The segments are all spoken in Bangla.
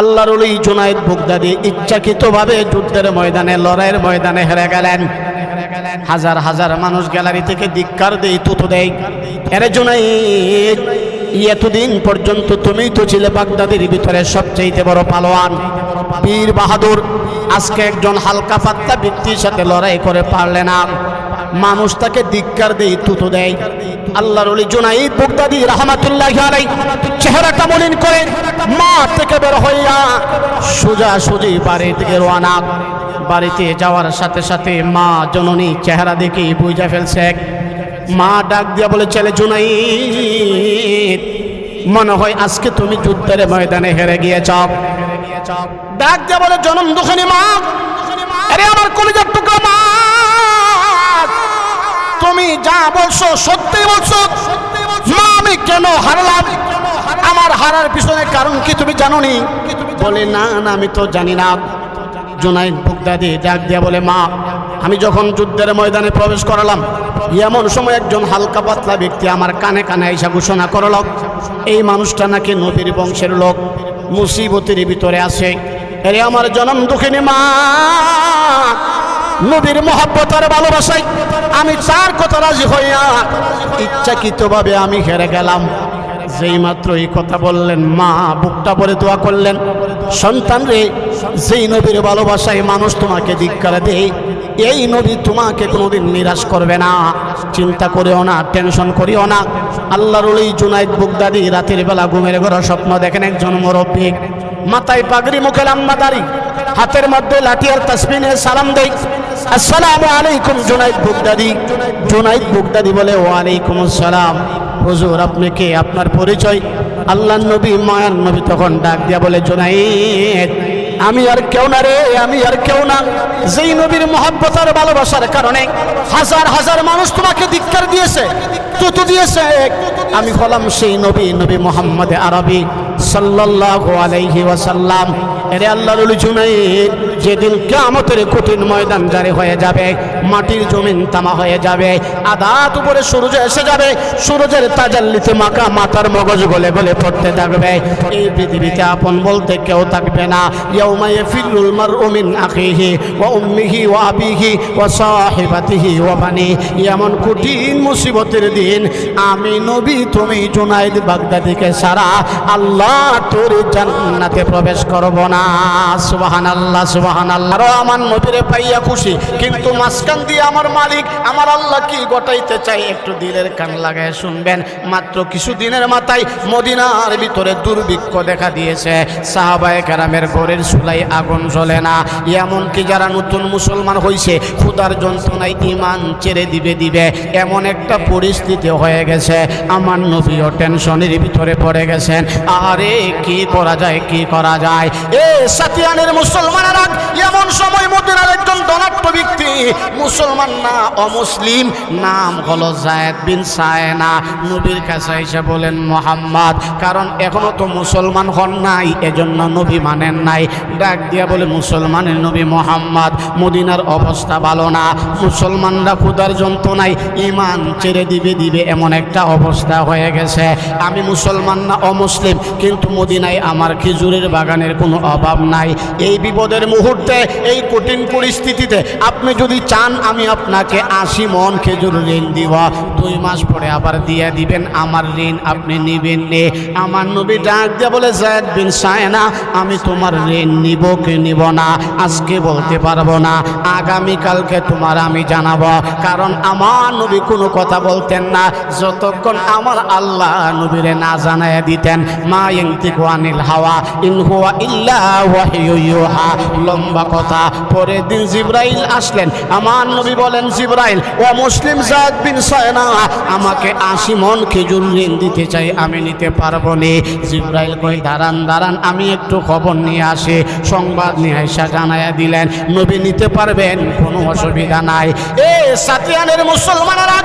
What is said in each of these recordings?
আল্লাহর ওলি জুনাইদ বুগদাদি ইচ্ছাকৃতভাবে যুদ্ধের ময়দানে, লড়াইয়ের ময়দানে হেরে গেলেন। হাজার হাজার মানুষ গ্যালারি থেকে ধিক্কার দেই তুতো দেয় এরে জুনাইদ, এতদিন পর্যন্ত তুমিই তো ছিলে বাগদাদির ভিতরে সবচেয়ে বড় পালোয়ান। বীর বাহাদুর, আজকে একজন হালকা পাত্তা ব্যক্তির সাথে লড়াই করে পারলে না। মানুষ তাকে ধিক্কার দেই তুতো দেয়। আল্লাহর ওলি জুনাইদ বুগদাদি রহমাতুল্লাহ চেহারাটা মলিন করে মা থেকে বের হইয়া সোজা সুজি বাড়ি থেকে রোয়ানা বাড়িতে যাওয়ার সাথে সাথে মা জননী চেহারা দেখে বুঝা ফেলছে মা ডাক দিয়া বলে, ছেলে জুনাইদ, মনে হয় আজকে তুমি যুদ্ধের ময়দানে হেরে গিয়েছ। ডাক দিয়া বলে, জনম দুখানি মা আমার কলিজার টুকরা মা। তুমি যা বলছো, সত্যি বলছো। মা, আমি কেন হারলাম? আমার হারার পিছনে কারণ কি তুমি জানো নি বলে, না না, আমি তো জানি না। জোনাইদ বুগদাদি ডাক দিয়া বলে, মা, আমি যখন যুদ্ধের ময়দানে প্রবেশ করালাম, এমন সময় একজন হালকা পাতলা ব্যক্তি আমার কানে কানে আইসা ঘোষণা করল, এই মানুষটা নাকি নবীর বংশের লোক, মুসিবতের ভিতরে আছে। এরে আমার জনম দুঃখিনী মা নবীর মহাব্বতার ভালোবাসাই আমি চার কথা রাজি হইয়া ইচ্ছাকৃতভাবে আমি হেরে গেলাম। যেই মাত্র এই কথা বললেন, মা বুকটা পরে দোয়া করলেন, সন্তান রে, যেই নবীর ভালোবাসায় মানুষ তোমাকে ধিক্কার দেয়, এই নবী তোমাকে কোনোদিন নিরাশ করবে না। চিন্তা করিও না, টেনশন করিও না। আল্লাহর ওই জুনাইদ বুগদাদি রাতের বেলা ঘুমের ঘর স্বপ্ন দেখেন একজন মুরব্বী। মাথায় পাগড়ি, মুখে লম্বা দাড়ি হাতের মধ্যে লাঠি আর তাসবিনে সালাম দেই আসসালামু আলাইকুম, জুনাইদ বুগদাদি জুনাইদ বুগদাদি বলে, ওয়ালাইকুম আসসালাম। হুজুর, আপনি কে? আপনার পরিচয়? আল্লাহ নবী, মায়ার নবী তখন ডাক দিয়া বলে, জুনাইদ, আমি আর কেউ না রে, আমি আর কেউ না। যেই নবীর মহাব্বতার ভালোবাসার কারণে হাজার হাজার মানুষ তোমাকে ধিক্কার দিয়েছে, তুতু দিয়েছে। আমি হলাম সেই নবী নবী মোহাম্মদ আরবি সাল্লাল্লাহু আলাইহি ওয়াসাল্লাম। এরে আল্লাহর ওলি জুনাইদ যেদিন কেমতের কঠিন ময়দান জারি হয়ে যাবে মাটির জমিন তামা হয়ে যাবে। আদাত উপরে সূর্য এসে যাবে। সূর্যের তাজাল্লিতে মাকা মাথার মগজ গলে গলে পড়তে থাকবে। এই পৃথিবীতে আপন বলতে কেউ থাকবে না। ইয়াউমা ইয়াফিরুল মারউ মিন আখিহি ওয়া উম্মিহি ওয়া আবিহি ওয়া সাহিবাতিহি ওয়া বানি। এমন কঠিন মুসিবতের দিন। আমি নবী, তুমি জুনাইদ বাগদাদিকে সারা আল্লাহ তোর জান্নাতে প্রবেশ করব না। সুবহানাল্লাহ সুবহানাল্লাহ। আরও আমার নবীরে পাইয়া খুশি। কিন্তু মাঝখান দিয়ে আমার মালিক, আমার আল্লাহ কি গটাইতে চাই একটু দিলের কান লাগায় শুনবেন। মাত্র কিছু দিনের মাথায় মদিনার ভিতরে দুর্ভিক্ষ দেখা দিয়েছে। সাহাবায়ে কেরামের ঘরের চুলাই আগুন জ্বলে না। এমনকি যারা নতুন মুসলমান হয়েছে ক্ষুদার যন্ত্রণায় ইমান ছেড়ে দিবে দিবে। এমন একটা পরিস্থিতি হয়ে গেছে। আমার নবীও টেনশনের ভিতরে পড়ে গেছেন। আরে কি করা যায়, কি করা যায়? এ সাতিয়ানের মুসলমানেরা, এমন সময় মদিনার একজন ধনাট্য ব্যক্তি মুসলমান না, অমুসলিম? নাম হলো জায়েদ বিন সায়না। নবীর কাছে এসে বলেন, মোহাম্মদ, কারণ এখনও তো মুসলমান হন নাই, এজন্য নবী মানেন নাই। ডাক দিয়া বলে, মুসলমানের নবী মোহাম্মদ, মদিনার অবস্থা ভালো না। মুসলমানরা ক্ষুদার যন্ত্রণায় ইমান ছেড়ে দিবে দিবে, এমন একটা অবস্থা হয়ে গেছে। আমি মুসলমান না, অমুসলিম, কিন্তু মদিনায় আমার খেজুরের বাগানের কোনো অভাব নাই। এই বিপদের মুহূর্তে, এই কঠিন পরিস্থিতিতে আপনি যদি চান আমি আপনাকে আশি মন খেজুর ঋণ দিব। দুই মাস পরে আবার দিয়ে দিবেন, আমার ঋণ আপনি নিবেন নে। আমার নবী ডাক দিয়ে বলে, জায়দ বিন সায়না, আমি তোমার ঋণ নিব কি নিব না, আজকে বলতে পারব না আগামীকালকে তোমার আমি জানাব। কারণ আমার নবী কোনো কথা বলতেন না, যতক্ষণ আমার আল্লাহ নবীরে না জানায় দিতেন। মা ইংতিকু আনিল হাওয়া, ইন হুয়া ইল্লা লম্বা কথা। পরের দিন জিব্রাইল আসলেন, আমার নবী বলেন, জিব্রাইল, ও মুসলিম জায়দ বিন সায়না, আমাকে আশি মন খেজুর ঋণ দিতে চাই, আমি নিতে পারব নে। জিব্রাইল কই, দাঁড়ান দাঁড়ান, আমি একটু খবর নিয়ে আসি। সংবাদ নিয়ে আইসা জানাইয়া দিলেন, নবী নিতে পারবেন, কোনো অসুবিধা নাই। এ সাতিয়ানের মুসলমানেরা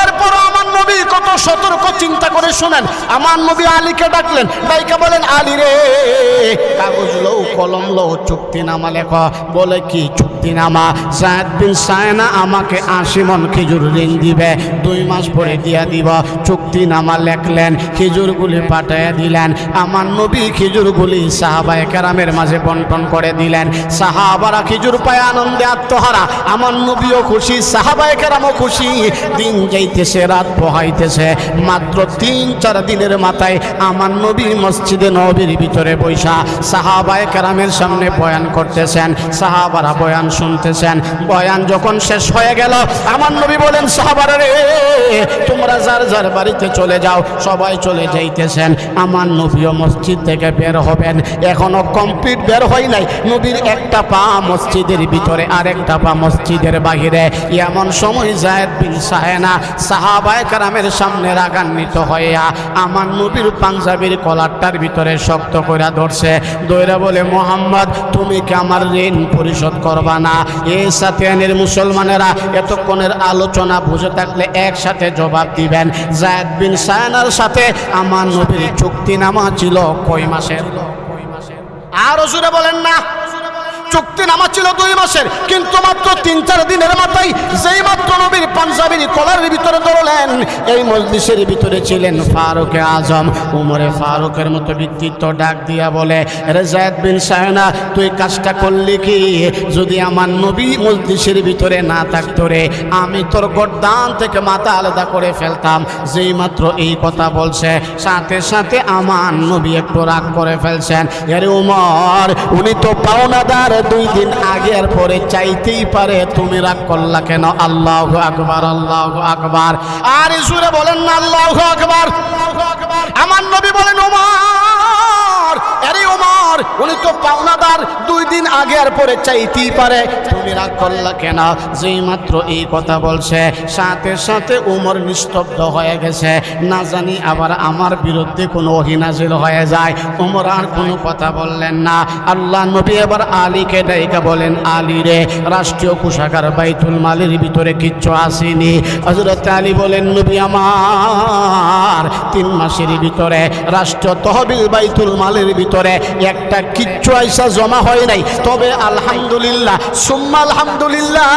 এরপর আমার নবী কত সতর্ক, চিন্তা করে শুনেন। আমার নবী আলীকে ডাকলেন, ডাইকা বলেন, আলী রে, কাগজ লও, কলম লও, চুক্তি নামা লেখ। বলে, কি চুক্তি? চুক্তিনামা জায়দ বিন সায়না আমাকে আশি মন খেজুর ঋণ দিবে। দুই মাস পরে দিয়া দিব। চুক্তিনামা লেখলেন, খেজুরগুলি পাঠাইয়া দিলেন। আমার নবী খেজুরগুলি সাহাবায়ে কেরামের মাঝে বন্টন করে দিলেন। সাহাবারা খেজুর পায় আনন্দে আত্মহারা। আমার নবীও খুশি, সাহাবায়ে কেরামও খুশি। দিন যাইতেছে, রাত পোহাইতেছে। মাত্র তিন, চার দিনের মাথায় আমার নবী মসজিদে নবীর ভিতরে বৈশা। সাহাবায়ে কেরামের সামনে বয়ান করতেছেন। সাহাবারা বয়ান শুনতেছেন। বয়ান যখন শেষ হয়ে গেল, আমার নবী বলেন, সাহাবারা তোমরা যার যার বাড়িতে চলে যাও, সবাই চলে যাইতেছেন। আমার নবীও মসজিদ থেকে বের হবেন। এখনও কমপ্লিট বের হয় নাই। নবীর একটা পা মসজিদের ভিতরে, আর একটা পা মসজিদের বাহিরে। এমন সময় জায়দ বিন সাহেনা সাহাবায় কারামের সামনে রাগান্বিত হইয়া আমার নবীর পাঞ্জাবির কলারটার ভিতরে শক্ত করে ধরছে। দৈরা বলে, মোহাম্মদ, তুমি কি আমার ঋণ পরিশোধ করবা না। এই সাথিয়ানের মুসলমানেরা এতক্ষণের আলোচনা বুঝে থাকলে একসাথে জবাব দিবেন। জায়দ বিন সায়নার সাথে আমার নবীর চুক্তিনামা ছিল কয় মাসের? আর জুড়ে বলেন না। চুক্তি নামা ছিল দুই মাসের। কিন্তু মাত্র তিন চার দিনের মাথায় যেই মাত্র নবীর পাঞ্জাবির কলারের ভিতরে ধরলেন, এই মজলিসের ভিতরে ছিলেন ফারুক আজম। উমরে ফারুকের মতো ব্যক্তিত্ব ডাক দিয়া বলে রেজায়দ বিন সায়না, তুই কাজটা করলি কি? যদি আমার নবী মজলিসের ভিতরে না থাকতো রে, আমি তোর গড্ডান থেকে মাথা আলাদা করে ফেলতাম। যেই মাত্র এই কথা বলছে, সাথে সাথে আমার নবী একটু রাগ করে ফেলছেন, আরে উমর, উনি তো পাওনাদার দুই দিন আগের পরে চাইতেই পারে, তুমি রাগ করলা কেন? আল্লাহ আকবার আল্লাহ আকবার। আর ইসুরে বলেন না, আল্লাহ আকবার। আমার নবী বলেন, ওমার। আরে উমর উনি তো পাওনাদার, দুই দিন আগে আর পরে চাইতেই পারে। তুমি রাগ করলা কেন? যেই মাত্র এই কথা বলছে, সাথে সাথে উমর নিস্তব্ধ হয়ে গেছে। না জানি আবার আমার বিরুদ্ধে কোনো অহিনাজিল হয়ে যায়। উমর আর কোনো কথা বললেন না। আল্লাহ নবী এবার আলীকে ডাইকা বলেন, আলী রে, রাষ্ট্রীয় কোষাগার বাইতুল মালের ভিতরে কিচ্ছু আসেনি। হজরত আলী বলেন, নবী আমার, তিন মাসের ভিতরে রাষ্ট্র তহবিল বাইতুল মালের ভিতরে একটা কিচ্ছু আইসা জমা হয় নাই। তবে আলহামদুলিল্লাহ, সুম্মা আলহামদুলিল্লাহ,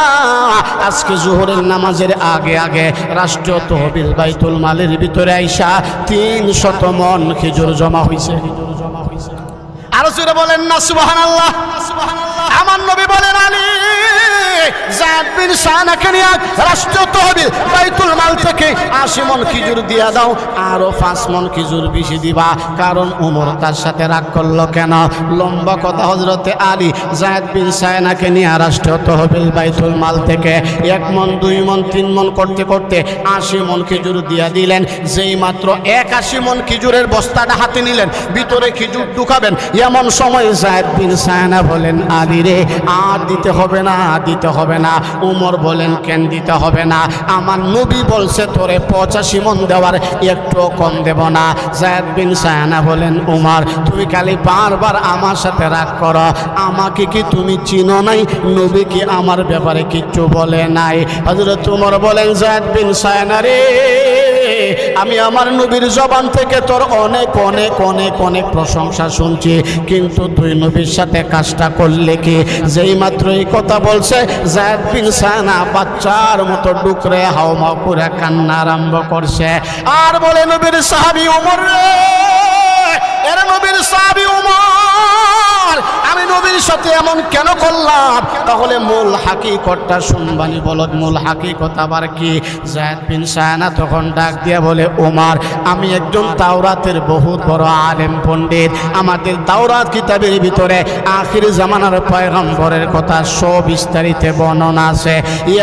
আজকে জোহরের নামাজের আগে আগে রাষ্ট্রীয় তহবিল বাইতুল মালের ভিতরে আইসা তিন শত মন খেজুর জমা হয়েছে আরও জোরে বলেন না সুবাহ আমার নবী বলেন আলী জায়দ বিন শাহনাকে নিয়ে তহবিল বাইতুল মাল থেকে খিজুর দিয়া দাও, আরও পাঁচ মন খিজুর বেশি দিবা। কারণ উমর তার সাথে রাগ করল কেন? লম্বা কথা হজরতে আলী জায়দ বিন শাহনাকে নিয়ে রাষ্ট্র তহবিল বাইতুল মাল থেকে এক মন, দুই মন, তিন মন করতে করতে আশি মন খিজুর দিয়া দিলেন। যেই মাত্র এক আশি মন খিজুরের বস্তাটা হাতে নিলেন, ভিতরে খিজুর ঢুকাবেন। এমন সময় জায়দ বিন সায়না বলেন, আলী রে, আর দিতে হবে না দিতে হবে না। উমর বলেন, কেন দিতে হবে না? আমার নবী বলছে, তোরে পঁচাশি মন দেওয়ার একটু কম দেব না। জায়দ বিন সায়না বলেন, উমর, তুমি খালি বারবার আমার সাথে রাগ করো। আমাকে কি তুমি চিনো নাই? নবী কি আমার ব্যাপারে কিচ্ছু বলে নাই? হজরত উমর বলেন, জায়দ বিন সায়না রে, আমি আমার নবীর জবান থেকে তোর অনেক অনেক অনেক অনেক প্রশংসা শুনছি। কিন্তু তুই নবীর সাথে কাজটা করলে কি? যেই মাত্র এই কথা বলছে জায়দ বিন সানা বাচ্চার মতো ডুকরে হাওমা করে কান্না আরম্ভ করছে। আর বলে, নবীর সাহাবি উমর রে, এর নবীর সাহাবি উমর আমি নবীর সাথে এমন কেন করলাম? তাহলে মূল হাকিকতটা শুনবানি বলদ, মূল হাকিকত আবার কি? জায়দ বিন সায়না তখন ডাক দিয়ে বলে, ওমার, আমি একজন তাওরাতের বহুত বড় আলেম পণ্ডিত। আমাদের তাওরাত কিতাবের ভিতরে আখির জামানার পয়গম্বরের কথা সবিস্তারিত বর্ণনা আছে।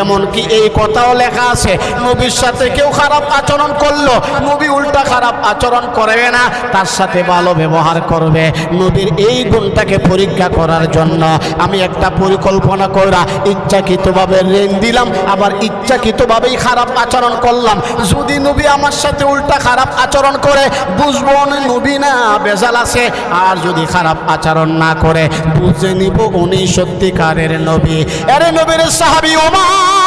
এমনকি এই কথাও লেখা আছে, নবীর সাথে কেউ খারাপ আচরণ করল, নবী উল্টা খারাপ আচরণ করবে না, তার সাথে ভালো ব্যবহার করবে। নবীর এই গুণটাকে পরীক্ষা করার জন্য। আমি একটা পরিকল্পনা করা ইচ্ছাকৃতভাবে ঋণ দিলাম, আবার ইচ্ছাকৃতভাবেই খারাপ আচরণ করলাম। যদি নবী আমার সাথে উল্টা খারাপ আচরণ করে, বুঝব নবী না, বেজাল আছে। আর যদি খারাপ আচরণ না করে, বুঝে নিব উনি সত্যিকারের নবী। আরে নবীর সাহাবি ওমর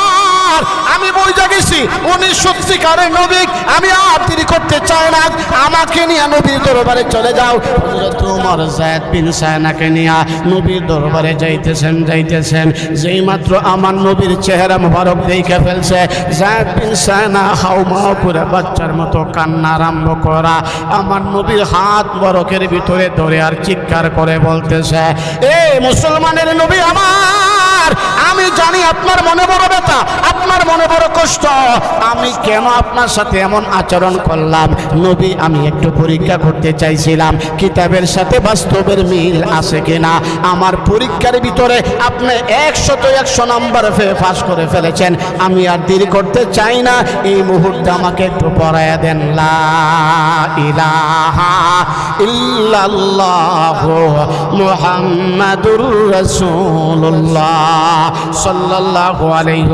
আমার, আমি বুঝে গেছি। উনি সত্যিকারের নবী আমি আর দেরি করতে চাই না। আমাকে নিয়ে নবীর দরবারে চলে যাও। হযরত ওমর জায়েদ বিন সায়নাকে নিয়ে নবীর দরবারে যাইতেছেন যাইতেছেন। যেই মাত্র আমার নবীর চেহারা মোবারক দেখে ফেলছে জায়েদ বিন সায়না হাউমাউ করে বাচ্চার মতো কান্না আরম্ভ করা। আমার নবীর হাত বরকের ভিতরে ধরে আর চিৎকার করে বলতেছে, এ মুসলমানের নবী আমার, আমি জানি আপনার মনে বড় ব্যথা আপনার মনে বড় কষ্ট। আমি কেন আপনার সাথে এমন আচরণ করলাম? নবী, আমি একটু পরীক্ষা করতে চাইছিলাম। কিতাবের সাথে বাস্তবের মিল আছে কিনা? আমার পরীক্ষার ভিতরে আপনি একশত একশো নম্বর পাস করে ফেলেছেন। আমি আর দেরি করতে চাই না। এই মুহূর্তে আমাকে একটু পড়ায় দেন। মুহাম্মাদুর রাসূলুল্লাহ সাল্লাল্লাহু আলাইহি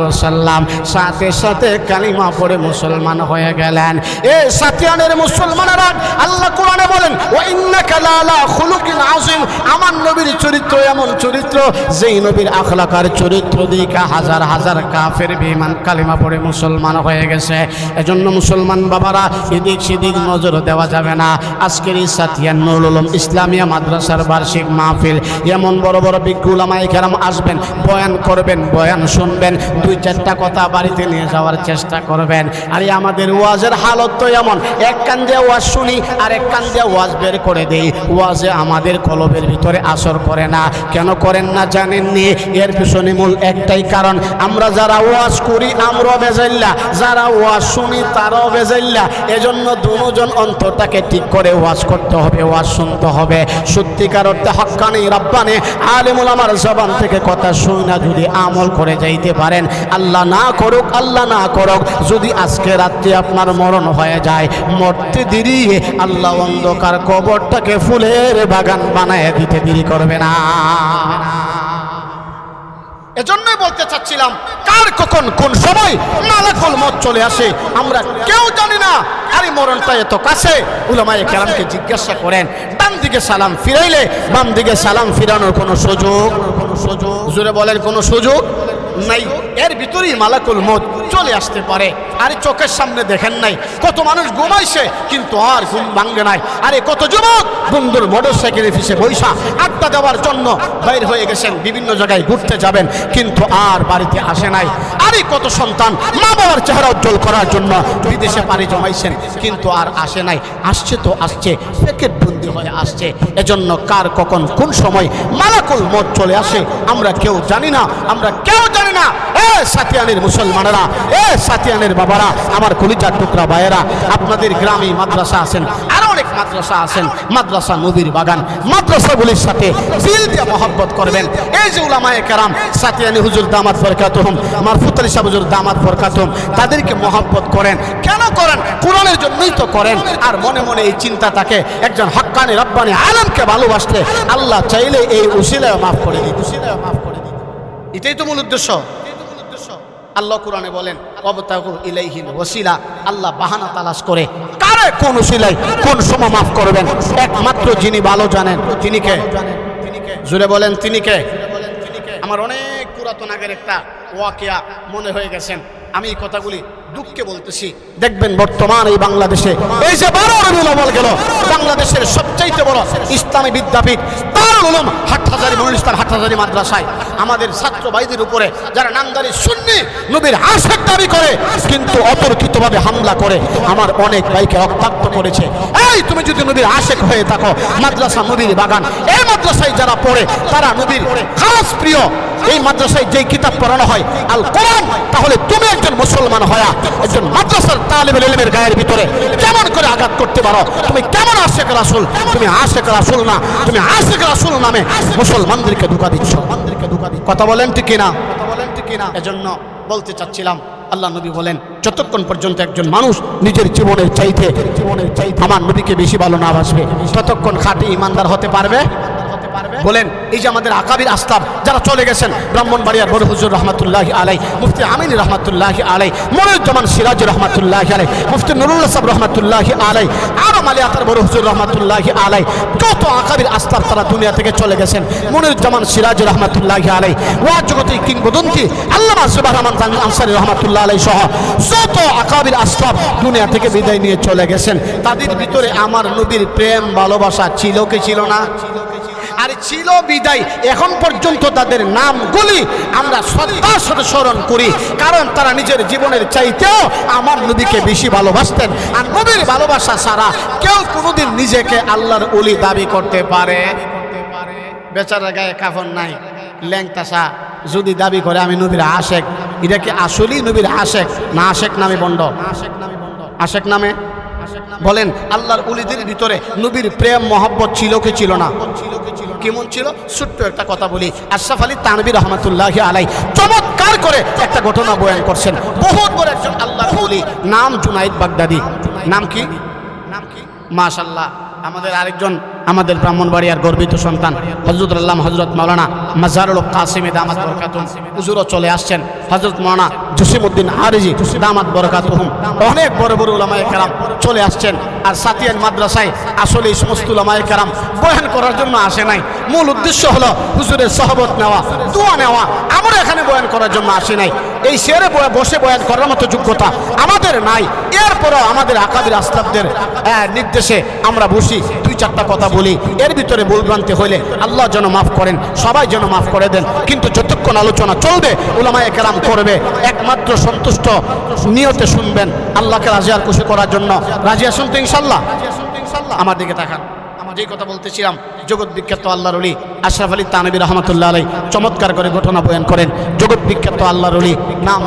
ওয়াসাল্লাম সাথে সাথে কালিমা পড়ে মুসলমান হয়ে গেলেন। এ সাতিয়ানের মুসলমানেরা আল্লাহ কোরআনে বলেন ওয়া ইন্নাকা লালা খুলুকিন আযীম। আমার নবীর চরিত্র এমন চরিত্র, যেই নবীর আখলাকার চরিত্র দিকে হাজার হাজার কাফের বেঈমান কালিমা পড়ে মুসলমান হয়ে গেছে। এজন্য মুসলমান বাবারা, এদিক সেদিক নজর দেওয়া যাবে না। আজকের এই সাতিয়ান নুরুল উলুম ইসলামিয়া মাদ্রাসার বার্ষিক মাহফিল, এমন বড় বড় বিজ্ঞ উলামায়ে কেরাম আসবেন, বয়ান করবেন, বয়ান শুনবেন দুই চারটা কথা বাড়িতে নিয়ে যাওয়ার চেষ্টা করবেন। আর আমাদের ওয়াজের হালত তো এমন, এক কান দিয়ে ওয়াজ শুনি আর এক কান দিয়ে ওয়াজ বের করে দেই। ওয়াজে আমাদের কলবের ভিতরে আসর করে না। কেন করেন না জানেননি? এর পিছনে মূল একটাই কারণ, আমরা যারা ওয়াজ করি আমরাও বেজাইল্লা, যারা ওয়াজ শুনি তারাও বেজাইল্লা। এজন্য দুজন অন্তরটাকে ঠিক করে ওয়াজ করতে হবে, ওয়াজ শুনতে হবে। সত্যিকার অর্থে হক্কানি রব্বানি, আলিমুল আমার জবান থেকে কথা শুই না যদি আমল করে যাইতে পারেন। আল্লাহ না করুক, আল্লাহ না করুক, যদি আজকে রাত্রে আপনার মরণ হয়ে যায়, মরতে দেরি আল্লাহ অন্ধকার কবরটাকে ফুলের বাগান বানায় দিতে দেরি করবে না। এজন্যই বলতে চাচ্ছিলাম, কার কখন কোন সময় মালাকুল মত চলে আসে, আমরা কেউ জানি না, আরে মরণটা এত কাছে। উলামায়ে কেরামকে জিজ্ঞাসা করেন, ডান দিকে সালাম ফিরাইলে বাম দিকে সালাম ফিরানোর কোনো সুযোগ? কোনো জোরে বলেন কোনো সুযোগ? নাই। এর ভিতরেই মালাকুল মত চলে আসতে পারে। আরে চোখের সামনে দেখেন নাই। কত মানুষ ঘুমাইছে, কিন্তু আর ঘুম ভাঙ্গে নাই। আরে কত যুবক বন্ধুর মোটর সাইকেলে ফিসে বৈশা আড্ডা দেওয়ার জন্য বাইর হয়ে গেছেন, বিভিন্ন জায়গায় ঘুরতে যাবেন, কিন্তু আর বাড়িতে আসে নাই। আরে কত সন্তান মা বাবার চেহারা উজ্জ্বল করার জন্য বিদেশে পাড়ি জমাইছেন, কিন্তু আর আসে নাই। আসছে তো আসছে প্যাকেট বন্দি হয়ে আসছে। এজন্য কার কখন কোন সময় মালাকুল মত চলে আসে, আমরা কেউ জানি না। আমরা কেউ জানি না। এ সাতিয়ানের মুসলমানেরা, এ সাতিয়ানের বাবারা, আমার কলিজার টুকরা ভাইয়েরা, আপনাদের গ্রামে মাদ্রাসা আছেন, আরও অনেক মাদ্রাসা আছেন, মাদ্রাসা নদীর বাগান মাদ্রাসাগুলির সাথে দিল দিয়ে মহব্বত করবেন। এই যে উলামায়ে কেরাম, সাতিয়ানি হুজুর দামাত ফরকাতুহুম মারফুত আলী সাহেব হুজুর দামাত ফরকাতুহুম তাদেরকে মহব্বত করেন। কেন করেন? কোরআনের জন্যই তো করেন। আর মনে মনে এই চিন্তা থাকে, একজন হক্কানি রব্বানি আলমকে ভালোবাসলে আল্লাহ চাইলে এই উসিলায় মাফ করে দিত। উসিলায় মাফ করে এটাই তো মূল উদ্দেশ্য। আল্লাহ কোরআনে বলেন ওসিলা আল্লাহ বাহানা তালাশ করে। কারে? কোন ওসিলাই কোন সময় মাফ করবেন? একমাত্র যিনি ভালো জানেন, তিনি কে? জুড়ে বলেন, তিনি কে? আমার অনেক পুরাতন আগের একটা ওয়াকিয়া মনে হয়ে গেছেন। আমি এই কথাগুলি দুঃখে বলতেছি, দেখবেন বর্তমান এই বাংলাদেশে, এই যে বারো রবিউল আউয়াল গেল, বাংলাদেশের সবচাইতে বড় ইসলামী বিদ্যাপীঠ উলুম হাটহাজারি হাটহাজারি মাদ্রাসায়। আমাদের ছাত্র উপরে যারা নামদারি সুন্নি, নবীর দাবি করে, কিন্তু অতর্কিতভাবে হামলা করে, আমার অনেক ভাইকে রক্তাক্ত করেছে। এই, তুমি যদি নবীর আশেক হয়ে থাকো, মাদ্রাসা নবীর বাগান, এই মাদ্রাসায় যারা পড়ে, তারা নবীর খাস প্রিয়। এই মাদ্রাসায় যেই কিতাব পড়ানো হয়, আল কোরআন, তাহলে তুমি একজন মুসলমান হয়া একজন মাদ্রাসার তালিবের ইলমের গায়ের ভিতরে কেমন করে আঘাত করতে পারো? তুমি কেমন আশেক রাসূল? তুমি আশেক রাসূল না, তুমি আশেক রাসূল নামে মুসলমানদেরকে ধোকা দিচ্ছ। কথা বলেন ঠিক কিনা? কথা বলেন ঠিক কিনা? এজন্য বলতে চাচ্ছিলাম, আল্লাহ নবী বলেন, যতক্ষণ পর্যন্ত একজন মানুষ নিজের জীবনের চাইতে জীবনের চাইতে আমার নবীকে বেশি ভালো না বাসবে, ততক্ষণ খাঁটি ইমানদার হতে পারবে? বলেন, এই যে আমাদের আকাবির আসলাম যারা চলে গেছেন, ব্রাহ্মণবাড়িয়ার বড় হুজুর রহমতুল্লাহ আলাই মুফতি আমিন রহমতুল্লাহ আলাই মনুজ্জামান সিরাজ রহমতুল্লাহ আলাই মুফতি নুরুল্লাহ সাহেব রহমতুল্লাহ আলাই আরও আতার বড় হুজুর রহমাতুল্লাহ আলাই কত আকাবির আস্তার তারা দুনিয়া থেকে চলে গেছেন, মনিরুজ্জামান সিরাজ রহমাতুল্লাহ আলাই ওয়া জগতি কিংবদন্তি, আল্লামা সুবাহ রহমান আনসারি রহমাতুল্লাহ আলাই সহ যত আকাবির আস্তাব দুনিয়া থেকে বিদায় নিয়ে চলে গেছেন, তাদের ভিতরে আমার নবীর প্রেম, ভালোবাসা ছিল কি ছিল না? আর ছিল বিদায়। এখন পর্যন্ত তাদের নামগুলি আমরা শ্রদ্ধার সাথে স্মরণ করি। কারণ তারা নিজের জীবনের চাইতেও আমার নবীকে বেশি ভালোবাসতেন। আর নবীর ভালোবাসা ছাড়া কেউ কোনোদিন নিজেকে আল্লাহর উলি দাবি করতে পারে। বেচারা গায়ে কাফন নাই ল্যাংতাসা যদি দাবি করে আমি নবীর আশেক, এটা কি আসলেই নবীর আশেক? না, আশেক নামে বন্ড। আশেক নামে? বন্ড আশেক নামে বলেন, আল্লাহর উলিদের ভিতরে নবীর প্রেম, মহব্বত ছিল কি ছিল না? কেমন ছিল? ছোট্ট একটা কথা বলি। আশরাফ আলী তানবির রহমতুল্লাহ আলাই চমৎকার করে একটা ঘটনা বয়ান করছেন। বহুত বড় একজন আল্লাহ বলি নাম জুনাইদ বাগদাদি। নাম কি? নাম কি? মাশাল্লাহ আমাদের আরেকজন আমাদের ব্রাহ্মণবাড়িয়ার গর্বিত সন্তান হজরত আল্লাহ হজরত মৌলানা মাজারুল কাসিমে দামাত বরকাতুম হুজুরও চলে আসছেন। হজরত মৌলানা জসিমউদ্দিন আরেজি, দামাত বরকাতুহুম অনেক বড় বড় উলামায়ে কেরাম চলে আসছেন। আর সাতিয়ান মাদ্রাসায় আসলে এই সমস্ত উলামায়ে কেরাম বয়ান করার জন্য আসে নাই। মূল উদ্দেশ্য হলো হুজুরের সহবত নেওয়া, দোয়া নেওয়া। আমরা এখানে বয়ান করার জন্য আসি নাই। এই শেরে বসে বয়ান করার মতো যোগ্যতা আমাদের নাই। এরপরও আমাদের আকাবির আসলাবদের নির্দেশে আমরা বসি। চারটা কথা বলি, এর ভিতরে ভুলভ্রান্তি হইলে আল্লাহ যেন মাফ করেন, সবাই যেন মাফ করে দেন। কিন্তু যতক্ষণ আলোচনা চলবে ওলামায় কেরাম করবে, একমাত্র সন্তুষ্ট নিয়তে শুনবেন, আল্লাহকে রাজিয়ার খুশি করার জন্য। রাজিয়া শুনতে ইনশাল্লাহ? আমার দিকে তাকান। যেই কথা বলতেছিলাম, জগৎ বিখ্যাত আল্লাহর অলি আশরাফ আলী তানবী রহমতুল্লাহ আলাই চমৎকার করে ঘটনা বয়ান করেন। জগৎ বিখ্যাত আল্লাহর অলি নাম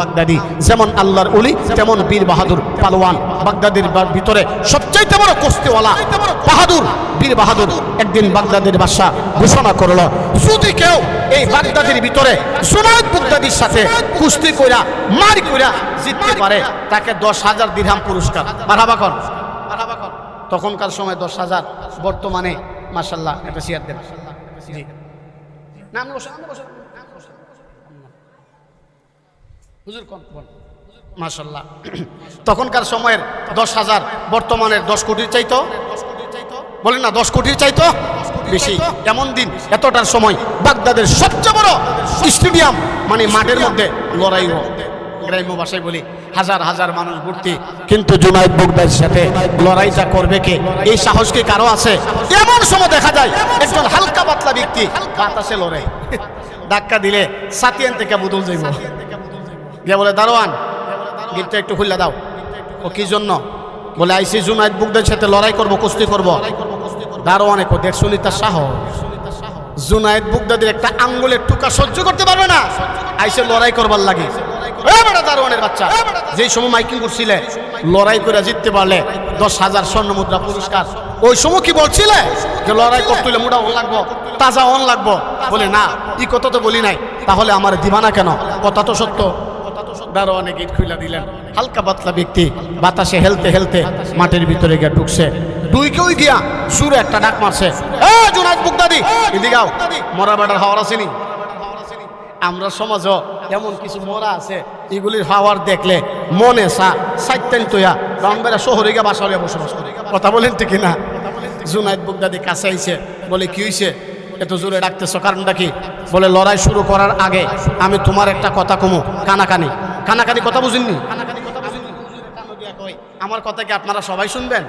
বাগদাদি। যেমন আল্লাহর অলি তেমন বীর বাহাদুর পালোয়ান। বাগদাদির ভিতরে সবচাইতে বড় কুস্তিওয়ালা বাহাদুর, বীর বাহাদুর একদিন বাগদাদের বাসা ঘোষণা করল, যদি কেউ এই বাগদাদের ভিতরে জুনাইদ বাগদাদির সাথে কুস্তি কইরা, মার কইরা জিততে পারে, তাকে দশ হাজার দিরহাম পুরস্কার। মারাবা কর। তখনকার সময় দশ হাজার, বর্তমানে মাসাল্লাহ একটা শেয়ার দেন। জি। নাম মাসাল্লাহ তখনকার সময়ের দশ হাজার, বর্তমানের দশ কোটির চাইতো। বলেন না, দশ কোটির চাইতো? বেশি। এমন দিন, এতটার সময় বাগদাদের সবচেয়ে বড় স্টেডিয়াম মানে মাঠের মধ্যে লড়াই হোক। গ্রাম্য ভাষায় বলি, হাজার হাজার মানুষ ভর্তি। কিন্তু জুনাইদ বুকদার সাথে লড়াইটা করবে কে? এই সাহস কি কারও আছে? এমন সময় দেখা যায়, একজন হালকা পাতলা ব্যক্তি বাতাসে লড়ে। ধাক্কা দিলে সাতিয়ান থেকে বুদল যাইব। গিয়ে বলে, দারোয়ান, গিটটা একটু খুললে দাও। ও কি জন্য? বলে, আইসি জুনাইদ বুকদের সাথে লড়াই করব, কুস্তি করব। দারোয়ানে কো দেড়শো লিটার সাহস। জুনাইদ বুকদাদের একটা আঙ্গুলের টুকা সহ্য করতে পারবে না। আইসে লড়াই করবার লাগে। দারোয়ানের বাচ্চা। যেই সময় মাইকিং করছিলে, লড়াই করে জিততে পারলে দশ হাজার স্বর্ণ মুদ্রা পুরস্কার। ওই সময় কি বলছিলে? যে লড়াই করতে মোটা অন লাগবো, তাজা অন লাগবো। বলে, না ই কথা তো বলি নাই। তাহলে আমার দিবানা কেন? কথা তো সত্য। হালকা পাতলা ব্যক্তি, বাতাসে হেলতে হেলতে ভিতরে গিয়ে ঢুকছে। গিয়া সুরে একটা মারছে। মরা আমরা সমাজও এমন কিছু মরা আছে, এগুলির হাওয়ার দেখলে মনে সা সাইতেন তোয়া। শহরে গিয়ে বাসা বসবাস করে। কথা বলেন ঠিক না জুনাইদ বুকদাদি কাছে আইছে, বলে, কি হইছে? এত জোরে ডাকতেছ কারণটা কি? বলে, লড়াই শুরু করার আগে আমি তোমার একটা কথা কমু, কানাকানি। কানাকানি কথা বুঝিনি আমার কথা কি আপনারা সবাই শুনবেন?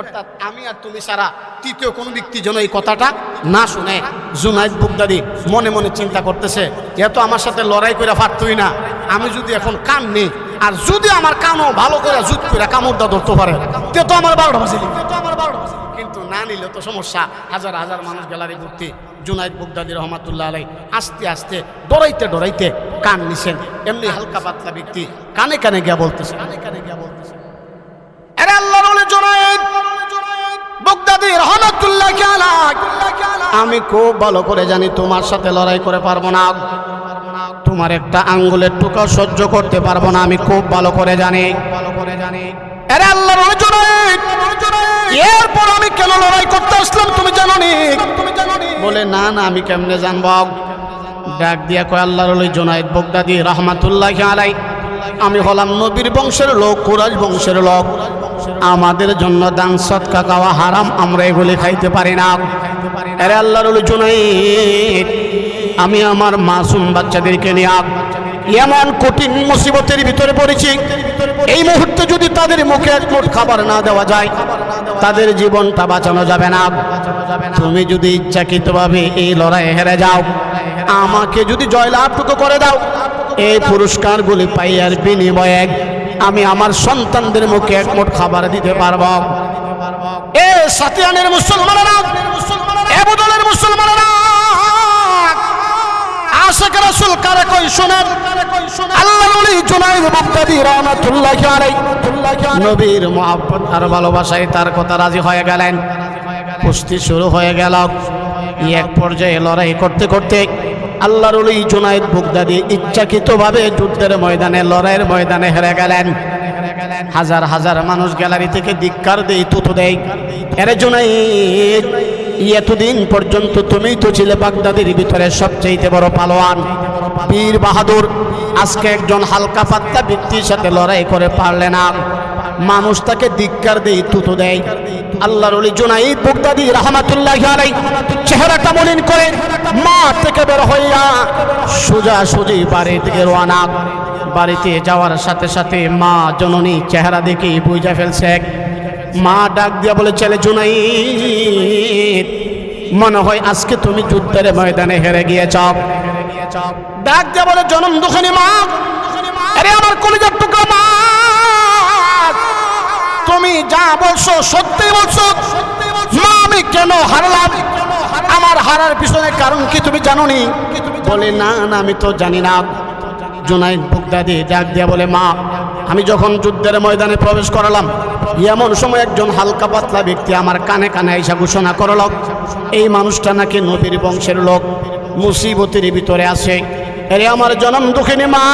অর্থাৎ আমি আর তুমি সারা তৃতীয় কোনো ব্যক্তি যেন এই কথাটা না শুনে জুনাইদ বুকদাদি মনে মনে চিন্তা করতেছে এত আমার সাথে লড়াই করে পারতই না। আমি যদি এখন কান নেই আর যদি আমার কানও ভালো করে জুত করে কামড়টা ধরতে পারে তে তো আমার বারোটা বাজে তো আমার বারোটা। কিন্তু না নিলে তো সমস্যা। হাজার হাজার মানুষ গ্যালারি ভর্তি জুনাইদ বুকদাদি রহমাতুল্লাহ আলাই আস্তে আস্তে ডরাইতে ডরাইতে কান নিছেন। এমনি হালকা পাতলা ব্যক্তি কানে কানে গিয়া বলতেছে। কানে কানে গিয়া বলতেছে। আমি খুব ভালো করে জানি তোমার সাথে লড়াই করে পারব না। তোমার একটা আঙ্গুলের টুকা সহ্য করতে পারব না, আমি খুব ভালো করে জানি। ভালো করে জানি আরে আল্লাহর ওলি জুনাইদ এরপর আমি কেন লড়াই করতে আসলাম তুমি জানো নি? তুমি জানো বলে, না না, আমি কেমনে জানব? ডাক দিয়া কয়, আল্লাহর ওলি জুনাইদ বুগদাদি রহমাতুল্লাহ আলাই আমি হলাম নবীর বংশের লোক কুরাজ বংশের লোক। আমাদের জন্য দান, সৎকা খাওয়া হারাম, আমরা এগুলি খাইতে পারি না। আরে আল্লাহর আমি আমার মাসুম বাচ্চাদেরকে নিয়ে এমন কঠিন মুসিবতের ভিতরে পড়েছি। এই মুহূর্তে যদি তাদের মুখে এক মুঠ খাবার না দেওয়া যায়, তাদের জীবনটা বাঁচানো যাবে না। তুমি যদি ইচ্ছাকৃতভাবে এই লড়াই হেরে যাও, আমাকে যদি জয়লাভটুকু করে দাও এই পুরস্কারগুলি পাইয়ার বিনিময়ে আমি আমার সন্তানদের মুখে এক মুঠ খাবার দিতে পারব। এ সাতিয়ানের মুসলমানেরা মুসলমানেরা কই আর তার কথা রাজি হয়ে গেলেন। কুস্তি শুরু হয়ে গেল। এক পর্যায়ে লড়াই করতে করতে আল্লাহর ওলি জুনাইদ বুগদাদি ইচ্ছাকৃতভাবে যুদ্ধের ময়দানে, লড়াইয়ের ময়দানে হেরে গেলেন। হাজার হাজার মানুষ গ্যালারি থেকে ধিক্কার দেই তুতু দেয় এরে জুনাইদ, এতদিন পর্যন্ত তুমি তো ছিলে বাগদাদের ভিতরে সবচেয়ে বড় পালোয়ান। বীর বাহাদুর, আজকে একজন হালকা পাত্তা ব্যক্তির সাথে লড়াই করে পারলে না। মানুষ তাকে ধিক্কার দেই তুতু দেয় আল্লাহর ওলি জুনাইদ বুগদাদি রহমাতুল্লাহ চেহারাটা মলিন করে মা থেকে বের হইয়া সোজা সুজি বাড়ি থেকে রোয়ানা বাড়িতে যাওয়ার সাথে সাথে মা জননী চেহারা দেখে বুঝা ফেলছে মা ডাক দিয়া বলে, ছেলে জুনাইদ, মনে হয় আজকে তুমি যুদ্ধের ময়দানে হেরে গিয়েছ। ডাক দিয়া বলে, জনম দুখানি মা, আরে আমার কলিজার টুকরা মা। তুমি যা বলছো সত্যি বলছো। মা, আমি কেন হারলাম? আমার হারার পিছনে কারণ কি তুমি জানো নি বলে, না না, আমি তো জানি না। জোনাইদ বুগদাদি ডাক দিয়া বলে, মা, আমি যখন যুদ্ধের ময়দানে প্রবেশ করালাম, এমন সময় একজন হালকা পাতলা ব্যক্তি আমার কানে কানে আইসা ঘোষণা করল, এই মানুষটা নাকি নবীর বংশের লোক, মুসিবতের ভিতরে আছে। এরে আমার জনম দুঃখিনী, মা।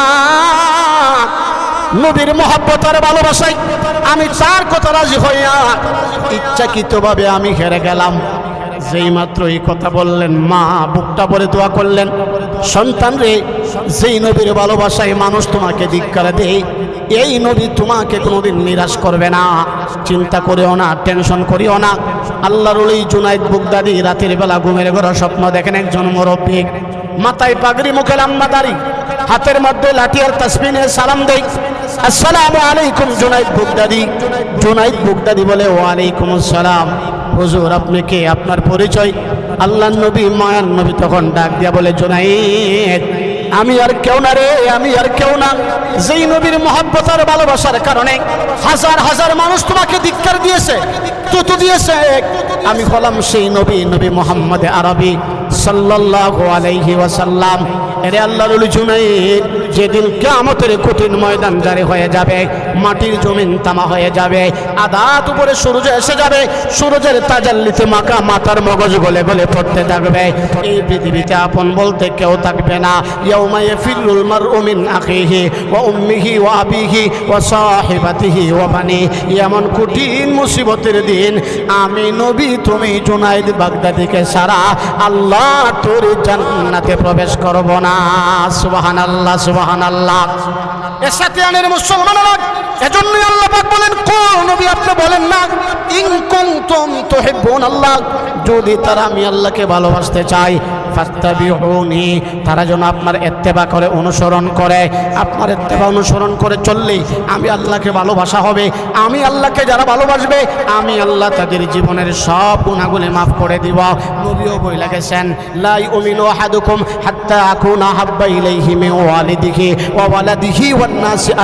নবীর মহাব্বত আর ভালোবাসাই আমি চার কথা রাজি হইয়া ইচ্ছাকৃতভাবে আমি হেরে গেলাম। যেই মাত্র এই কথা বললেন, মা বুকটা পরে দোয়া করলেন, সন্তান রে, যেই নবীর ভালোবাসায় মানুষ তোমাকে ধিক্কার দেয়, এই নবী তোমাকে কোনোদিন নিরাশ করবে না। চিন্তা করিও না, টেনশন করিও না। আল্লাহর ওই জুনাইদ বুকদাদি রাতের বেলা ঘুমের ঘর স্বপ্ন দেখেন একজন মুরব্বী। মাথায় পাগড়ি, মুখে লাম্বা দাড়ি। হাতের মধ্যে লাঠি আর তসবিনে সালাম দেই আসসালামু আলাইকুম জুনাইদ বুগদাদি জুনাইদ বুগদাদি বলে, ওয়ালাইকুম আসসালাম। কে? আপনার পরিচয়? আল্লাহ নবী নবী তখন ডাক দিয়া বলে, জুনাইদ, আমি আর কেউ না রে, আমি আর কেউ না। যেই নবীর মহাব্বত ভালোবাসার কারণে হাজার হাজার মানুষ তোমাকে ধিক্কার দিয়েছে, তুতু দিয়েছে। আমি হলাম সেই নবী নবী মোহাম্মদ আরবি সাল্লাল্লাহু আলাইহি ওয়াসাল্লাম। এরে জুনাইদ যেদিন কিয়ামতের কঠিন ময়দান জারি হয়ে যাবে, মাটির জমিন তামা হয়ে যাবে, আদাত উপরে সূর্য এসে যাবে, সূর্যের তাজাল্লিতে মাকা মাথার মগজ গলে গলে পড়তে থাকবে। এই পৃথিবীতে আপন বলতে কেউ থাকবে না। ইয়াউমা ইয়াফিরুল মারউ মিন আখিহি ওয়া উম্মিহি ওয়া আবিহি ওয়া সাহিবাতিহি ওয়া বানি। এমন কঠিন মুসিবতের দিন, আমি নবী, তুমি জুনাইদ বাগদাদিকে সারা আল্লাহ তোর জান্নাতে প্রবেশ করব না। এজন্যই আল্লাহ পাক বলেন, কোন বলেন না বোন আল্লাহ যদি তারা আমি আল্লাহকে ভালোবাসতে চাই ফাত্তাবিউনি তারা যেন আপনার এত্তেবা করে, অনুসরণ করে। আপনার এত্তেবা অনুসরণ করে চললেই আমি আল্লাহকে ভালোবাসা হবে, আমি আল্লাহকে যারা ভালোবাসবে, আমি আল্লাহ তাদের জীবনের সব গুণাগুলি মাফ করে দিব। নবীও বই লাগেছেন লাই উমিনু আহাদুকুম হাত্তা হাব্বা ইলাইহি মিন ওয়ালিদিহি ওয়া ওয়ালাদিহি ওয়ান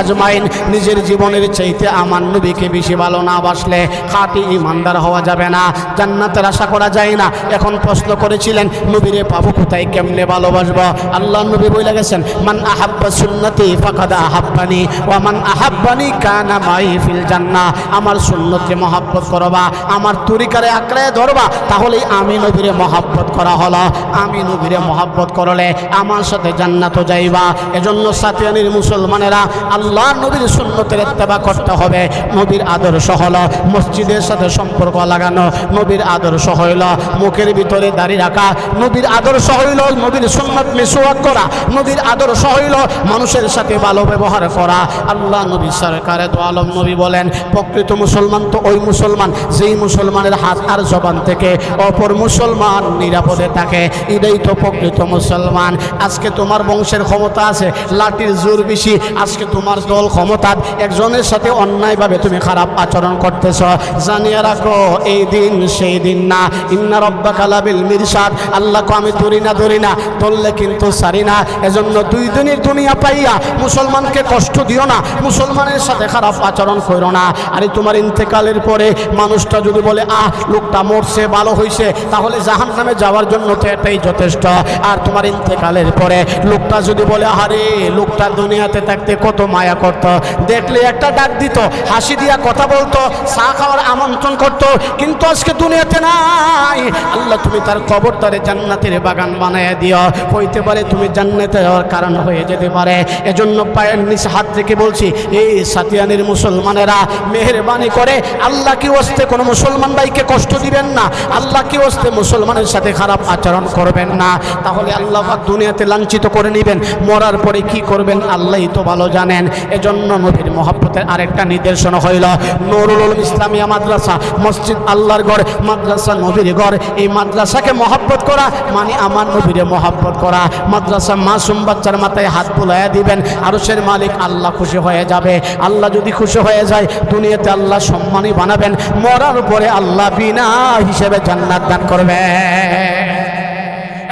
আজমাইন। নিজের জীবনের চাইতে আমার নবীকে বেশি ভালো না বাসলে খাঁটি ইমানদার হওয়া যাবে না, জান্নাতের আশা করা যায় না। এখন প্রশ্ন করেছিলেন, নবীরে পাবো কোথায়, কেমনে ভালোবাসবো? আল্লাহ নবী বলে গেছেন, মান আহাব্বা সুন্নতি ফাকাদ আহাব্বানি, ওয়া মান আহাব্বানি কানা মাই ফিল জান্নাহ। আমার সুন্নতকে মহাব্বত করবা, আমার তরিকারে আঁকড়ে ধরবা, তাহলেই আমি নবীরে মহাব্বত করা হলো। আমি নবীরে মহাব্বত করলে আমার সাথে জান্নাতও যাইবা। এজন্য সাতিয়ানির মুসলমানেরা আল্লাহ নবীর সুন্নতের ইত্তেবা করতে হবে। নবীর আদর্শ হলো মসজিদের সাথে সম্পর্ক লাগানো, নবীর আদর্শ হইল মুখের ভিতরে দাঁড়িয়ে রাখা, নবীর আদর্শ হইল নবীর সুন্নত মিসওয়াক করা, নবীর আদর্শ হইল মানুষের সাথে ভালো ব্যবহার করা। আল্লাহ নবী সরকারে আলম নবী বলেন, প্রকৃত মুসলমান তো ওই মুসলমান, যেই মুসলমানের হাত আর জবান থেকে অপর মুসলমান নিরাপদে থাকে, এটাই তো প্রকৃত মুসলমান। আজকে তোমার বংশের ক্ষমতা আছে, লাঠির জোর বেশি, আজকে তোমার দল ক্ষমতা, একজনের সাথে অন্যায়ভাবে তুমি খারাপ আচরণ করতেছ। জানিয়ে রাখো, এই দিন সেই দিন না। ইন্না রব্বা কালাবিল মিরসাদ আল্লাহকে আমি ধরি না ধরি না, ধরলে কিন্তু সারি না। এজন্য দুই দিনের দুনিয়া পাইয়া মুসলমানকে কষ্ট দিও না, মুসলমানের সাথে খারাপ আচরণ করো না। আরে তোমার ইন্তেকালের পরে মানুষটা যদি বলে, আহ, লোকটা মরছে, ভালো হয়েছে তাহলে জাহান নামে যাওয়ার জন্য তো এটাই যথেষ্ট। আর তোমার ইন্তেকালের পরে লোকটা যদি বলে, আরে, লোকটা দুনিয়াতে থাকতে কত মায়া করত। দেখলে একটা ডাক দিত, হাসি দিয়া কথা বলতো, চা খাওয়ার আমন্ত্রণ করতো, কিন্তু আজকে দুনিয়াতে নাই। আল্লাহ তুমি তার কবরটারে জান্নাতের বাগান বানায় দিও। হইতে পারে তুমি জান্নাতে যাওয়ার কারণ হয়ে যেতে পারে। এজন্য পায়ের নিচে হাত থেকে বলছি, এই সাতিয়ানের মুসলমানেরা মেহরবানি করে আল্লাহ কি ওস্তে কোনো মুসলমান ভাইকে কষ্ট দিবেন না। আল্লাহ কি ওস্তে মুসলমানের সাথে খারাপ আচরণ করবেন না। তাহলে আল্লাহ দুনিয়াতে লাঞ্ছিত করে নেবেন। মরার পরে কি করবেন আল্লাহই তো ভালো জানেন। এজন্য নবীর মহাব্বতের আরেকটা নির্দেশনা হইল, নুরুল ইসলামিয়া মাদ্রাসা। মসজিদ আল্লাহর ঘর, মাদ্রাসা নবীর ঘর। এই মাদ্রাসাকে মহাব্বত করা মানে আমার নবীরে মহাব্বত করা মাদ্রাসা মাসুম বাচ্চার মাথায় হাত বুলাইয়া দিবেন, আরশের মালিক আল্লাহ খুশি হয়ে যাবে। আল্লাহ যদি খুশি হয়ে যায়, দুনিয়াতে আল্লাহ সম্মানই বানাবেন, মরার পরে আল্লাহ বিনা হিসেবে জান্নাত দান করবে।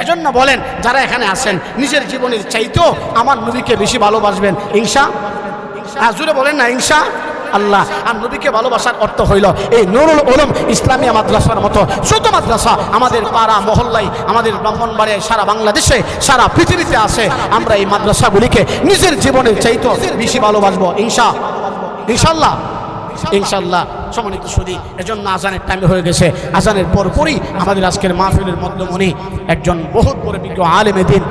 এজন্য বলেন, যারা এখানে আসেন নিজের জীবনের চাইতেও আমার নবীকে বেশি ভালোবাসবেন ইংসা হ্যাঁ জুড়ে বলেন না ইংসা আল্লাহ। আর নবীকে ভালোবাসার অর্থ হইল এই নুরুল ওলম ইসলামিয়া মাদ্রাসার মতো ছোট মাদ্রাসা। আমাদের পাড়া মহল্লায়, আমাদের ব্রাহ্মণবাড়িয়ায়, সারা বাংলাদেশে, সারা পৃথিবীতে আছে। আমরা এই মাদ্রাসাগুলিকে নিজের জীবনের চাইতে বেশি ভালোবাসবো। ইনশা ইনশাল্লাহ। ইনশাল্লাহ। সম্মানিত সুদী এজন্য আজানের টাইম হয়ে গেছে। আজানের পরপরই আমাদের আজকের মাহফিলের মধ্যমণি একজন বহুত বড় বিজ্ঞ আলেমে দিন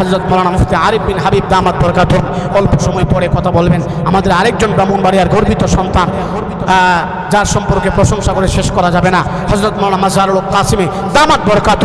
হজরত মৌলানা মুফতি আরিফ বিন হাবিব দামাত বরকাত অল্প সময় পরে কথা বলবেন। আমাদের আরেকজন ব্রাহ্মণবাড়িয়ার গর্বিত সন্তান যার সম্পর্কে প্রশংসা করে শেষ করা যাবে না। হজরত মৌলানা মাজারুল কাসিমে দামাত বরকাত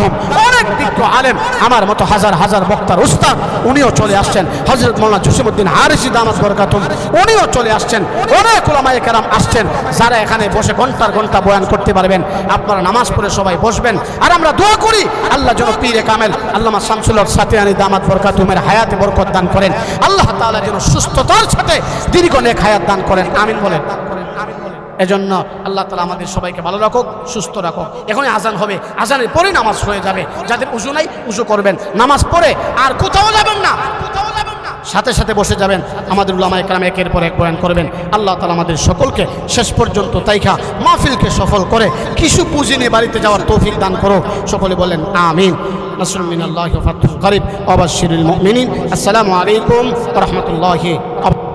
অনেক বিজ্ঞ আলেম, আমার মতো হাজার হাজার বক্তার উস্তাদ, উনিও চলে আসছেন। হজরত মৌলানা জসিমুদ্দিন হারিসি দামাত বরকাত উনিও চলে আসছেন। অনেক ওলামায়ে কেরাম আসছেন, যারা এখানে বসে ঘণ্টার ঘণ্টা বয়ান করতে পারবেন। আপনারা নামাজ পড়ে সবাই বসবেন। আর আমরা দোয়া করি, আল্লাহ যেন পীরে কামেল, আল্লামা শামসুল হক সাতিয়ানি দামাত বরকাতুমের হায়াতে বরকত দান করেন। আল্লাহ তাআলা যেন সুস্থতার সাথে দীর্ঘ নেক হায়াত দান করেন। আমিন বলেন। এজন্য আল্লাহ তালা আমাদের সবাইকে ভালো রাখুক, সুস্থ রাখুক। এখনই আজান হবে। আজানের পরে নামাজ হয়ে যাবে। যাদের উজু নাই উজু করবেন। নামাজ পড়ে আর কোথাও যাবেন না। কোথাও সাথে সাথে বসে যাবেন। আমাদের উলামায় কালাম একের পর এক বয়ান করবেন। আল্লাহ তালা আমাদের সকলকে শেষ পর্যন্ত তাইখা, মাহফিলকে সফল করে কিছু পুঁজি নিয়ে বাড়িতে যাওয়ার তৌফিক দান করো সকলে বলেন, আমিন। ওয়া বাশশিরিল মুমিনিন। আসসালামু আলাইকুম ওয়া রাহমাতুল্লাহি ওয়া